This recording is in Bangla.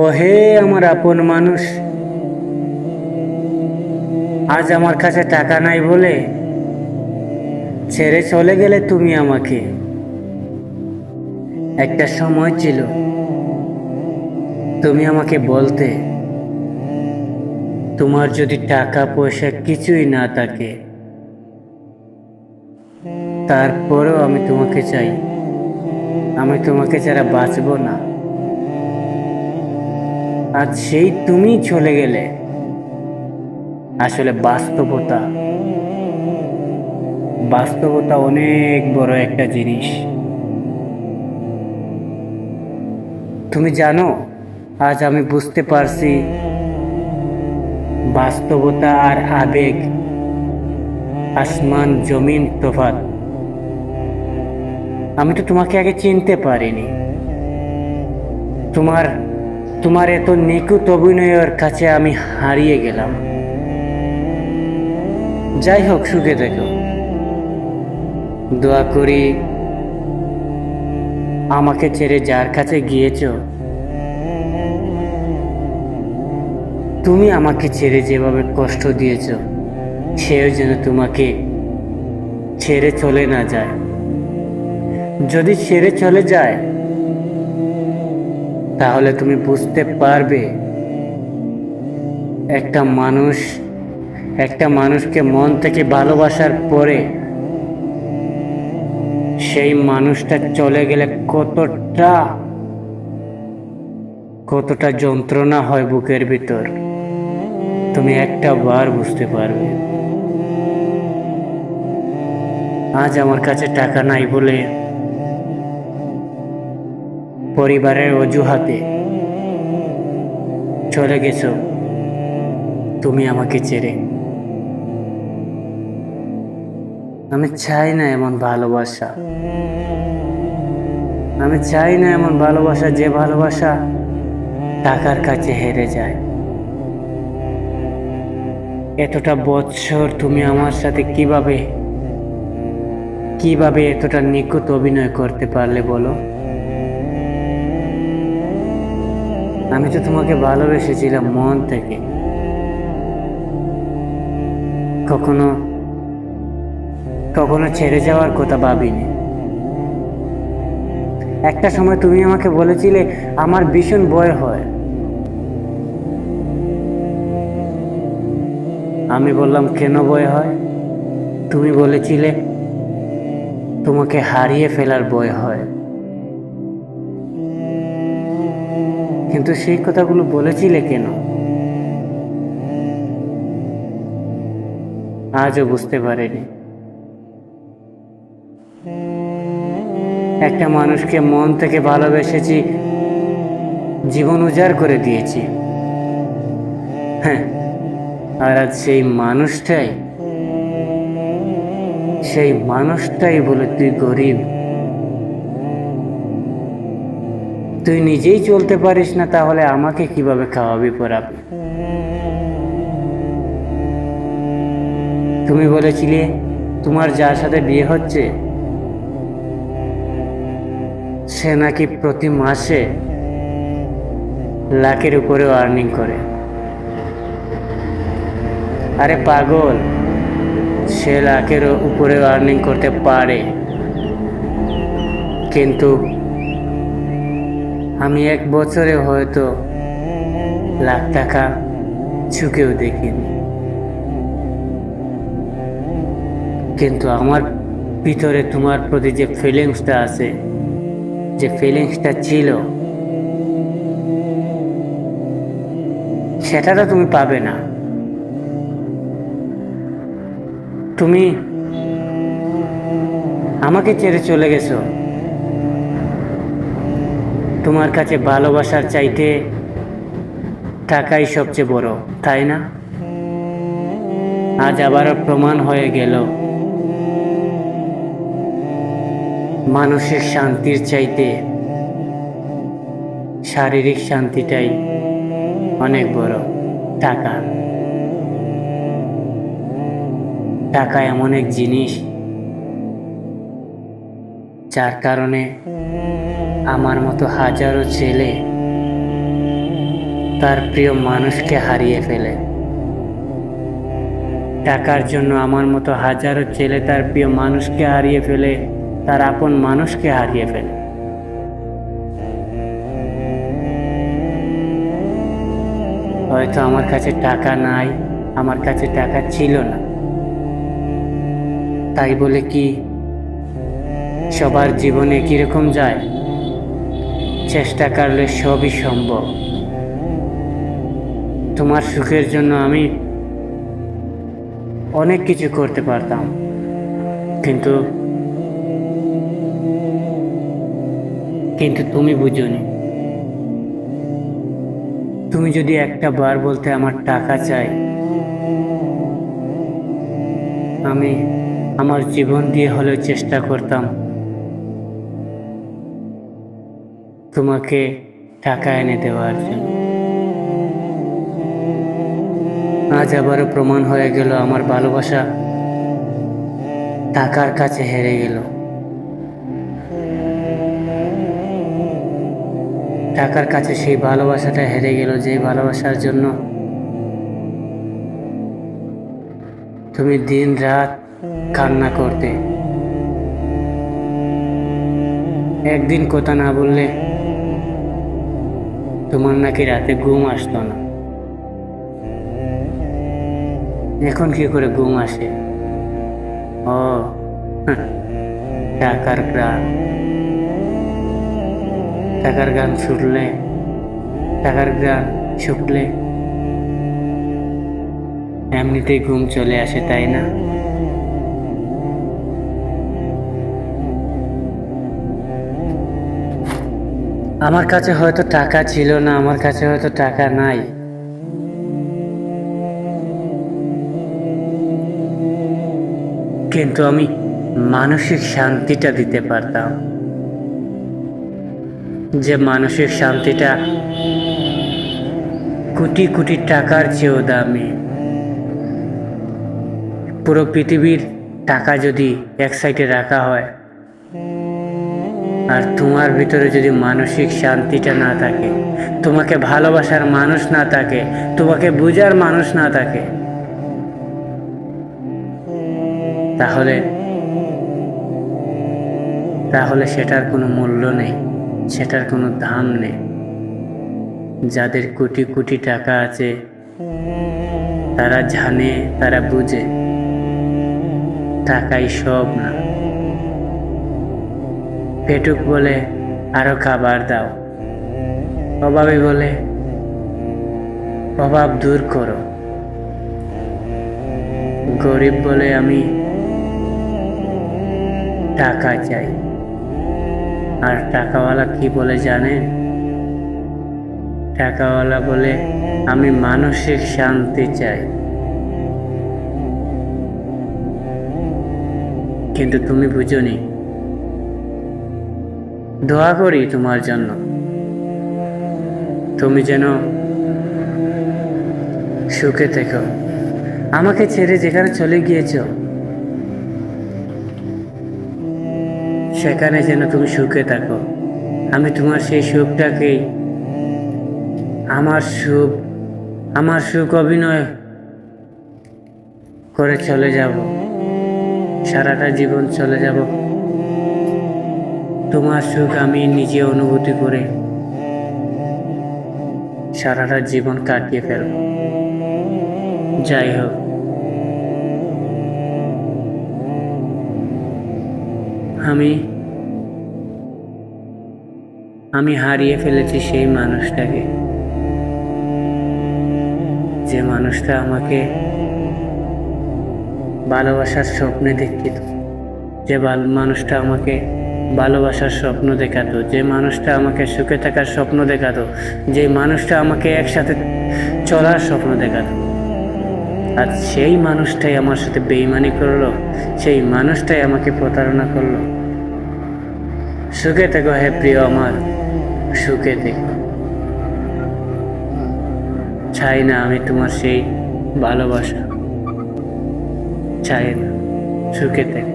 ও হে আমার আপন মানুষ, আজ আমার কাছে টাকা নাই বলে ছেড়ে চলে গেলে তুমি আমাকে। একটা সময় ছিল, তুমি আমাকে বলতে, তোমার যদি টাকা পয়সা কিছুই না থাকে, তারপরেও আমি তোমাকে চাই, আমি তোমাকে ছাড়া বাঁচব না। আজ সেই তুমি চলে গেলে। আসলে বাস্তবতা বাস্তবতা অনেক বড় একটা জিনিস। তুমি জানো, আজ আমি বুঝতে পারছি বাস্তবতা আর আবেগ, আসমান, জমিন তফাত আমি তো তোমাকে আগে চিনতে পারিনি। তোমার তোমার এত নিকুত অভিনয়ের কাছে আমি হারিয়ে গেলাম। যাই হোক, সুখে দেখো দোয়া করি, আমাকে ছেড়ে যার কাছে গিয়েছ, তুমি আমাকে ছেড়ে যেভাবে কষ্ট দিয়েছ, সেও যেন তোমাকে ছেড়ে চলে না যায়। যদি ছেড়ে চলে যায় তাহলে তুমি বুঝতে পারবে। একটা মানুষ, একটা মানুষকে মন থেকে ভালোবাসার পরে সেই মানুষটা চলে গেলে কতটা কতটা যন্ত্রণা হয় বুকের ভিতর, তুমি একটা বার বুঝতে পারবে। আজ আমার কাছে টাকা নাই বলে পরিবারের অজুহাতে। চলে গেছো। তুমি আমাকে ছেড়ে আমি চাই না এমন ভালোবাসা। আমি চাই না এমন ভালোবাসা যে ভালোবাসা টাকার কাছে হেরে যায়। এতটা বৎসর তুমি আমার সাথে কীভাবে কীভাবে এতটা নিখুঁত অভিনয় করতে পারলে বলো? আমি তো তোমাকে ভালোবেসেছিলাম মন থেকে। কখনো কখনো ছেড়ে যাওয়ার কথা ভাবিনি। একটা সময় তুমি আমাকে বলেছিলে, আমার ভীষণ ভয় হয়। আমি বললাম, কেন ভয় হয়? তুমি বলেছিলে, তোমাকে হারিয়ে ফেলার ভয় হয়। কিন্তু সেই কথাগুলো বলেছিলে কেন? আজও বুঝতে পারিনি। একটা মানুষকে মন থেকে ভালোবেসেছি, জীবন উজাড় করে দিয়েছি। হ্যাঁ আর আজ সেই মানুষটাই সেই মানুষটাই বলে তুই গরিব। তুই নিজেই চলতে পারিস না, তাহলে আমাকে কীভাবে খাওয়াবি পড়াবি তুমি বলেছিলে তোমার যার সাথে বিয়ে হচ্ছে, সে নাকি প্রতি মাসে লাখের উপরেও আর্নিং করে। আরে পাগল, সে লাখের উপরেও আর্নিং করতে পারে, কিন্তু আমি এক বছরে হয়তো লাখ টাকা চুকেও দেখিনি। কিন্তু আমার ভিতরে তোমার প্রতি যে ফিলিংসটা আছে, যে ফিলিংসটা ছিল সেটা তো তুমি পাবে না। তুমি আমাকে ছেড়ে চলে গেছো। তোমার কাছে ভালোবাসার চাইতে টাকাই সবচেয়ে বড়, তাই না? আজ আবারও প্রমাণ হয়ে গেল। মানসিক শান্তির চাইতে শারীরিক শান্তিটাই অনেক বড় টাকা। টাকা এমন এক জিনিস যার কারণে আমার মতো হাজারো ছেলে তার প্রিয় মানুষকে হারিয়ে ফেলে। টাকার জন্য আমার মতো হাজারো ছেলে তার প্রিয় মানুষকে হারিয়ে ফেলে, তার আপন মানুষকে হারিয়ে ফেলে। হয়তো আমার কাছে টাকা নাই, আমার কাছে টাকা ছিল না। তাই বলে কি, সবার জীবনে কীরকম যায়? চেষ্টা করলে সবই সম্ভব। তোমার সুখের জন্য আমি অনেক কিছু করতে পারতাম, কিন্তু কিন্তু তুমি বুঝোনি। তুমি যদি একটা বার বলতে আমার টাকা চাই, আমি আমার জীবন দিয়ে হলেও চেষ্টা করতাম তোমাকে টাকা এনে দেওয়ার জন্য। আজ আবারও প্রমাণ হয়ে গেল আমার ভালোবাসা টাকার কাছে হেরে গেল। টাকার কাছে সেই ভালোবাসাটা হেরে গেল যে ভালোবাসার জন্য তুমি দিন রাত কান্না করতে। একদিন কথা না বললে তোমার নাকি রাতে ঘুম আসতো না। এখন কি করে ঘুম আসে? ও হ্যাঁ, টাকার গ্রাম। টাকার গান শুনলে টাকার গান শুকলে এমনিতেই ঘুম চলে আসে তাই না? আমার কাছে হয়তো টাকা ছিল না, আমার কাছে হয়তো টাকা নাই। কিন্তু আমি মানসিক শান্তিটা দিতে পারতাম। যে মানসিক শান্তিটা কোটি কোটি টাকার চেয়েও দামি। পুরো পৃথিবীর টাকা যদি এক সাইডে রাখা হয় আর তোমার ভিতরে যদি মানসিক শান্তিটা না থাকে, তোমাকে ভালোবাসার মানুষ না থাকে, তোমাকে বুঝার মানুষ না থাকে, তাহলে তাহলে সেটার কোনো মূল্য নেই, সেটার কোনো দাম নেই। যাদের কোটি কোটি টাকা আছে, তারা জানে, তারা বুঝে, টাকাই সব না। পেটুক বলে আরও খাবার দাও। অভাবে বলে, অভাব দূর করো। গরিব বলে, আমি টাকা চাই। আর টাকাওয়ালা কি বলে জানেন? টাকাওয়ালা বলে, আমি মানসিক শান্তি চাই। কিন্তু তুমি বুঝনি দোয়া করি তোমার জন্য। তুমি যেন সুখে থেকো। আমাকে ছেড়ে যেখানে চলে গিয়েছ, সেখানে যেন তুমি সুখে থাকো। আমি তোমার সেই সুখটাকেই আমার সুখ আমার সুখ অভিনয় করে চলে যাব। সারাটা জীবন চলে যাব। তোমার সুখ আমি নিজে অনুভূতি করে সারাটা জীবন কাটিয়ে ফেলব। যাই হোক। আমি আমি হারিয়ে ফেলেছি সেই মানুষটাকে। যে মানুষটা আমাকে ভালোবাসার স্বপ্নে দেখিত যে মানুষটা আমাকে ভালোবাসার স্বপ্ন দেখাতো, যে মানুষটা আমাকে সুখে থাকার স্বপ্ন দেখাতো, যে মানুষটা আমাকে একসাথে চলার স্বপ্ন দেখাতো। আর সেই মানুষটাই আমার সাথে বেইমানি করল, সেই মানুষটাই আমাকে প্রতারণা করল। সুখে থেকো হে প্রিয় আমার, সুখে থেকো। চাই না আমি তোমার সেই ভালোবাসা, চাই না, সুখে থেকো।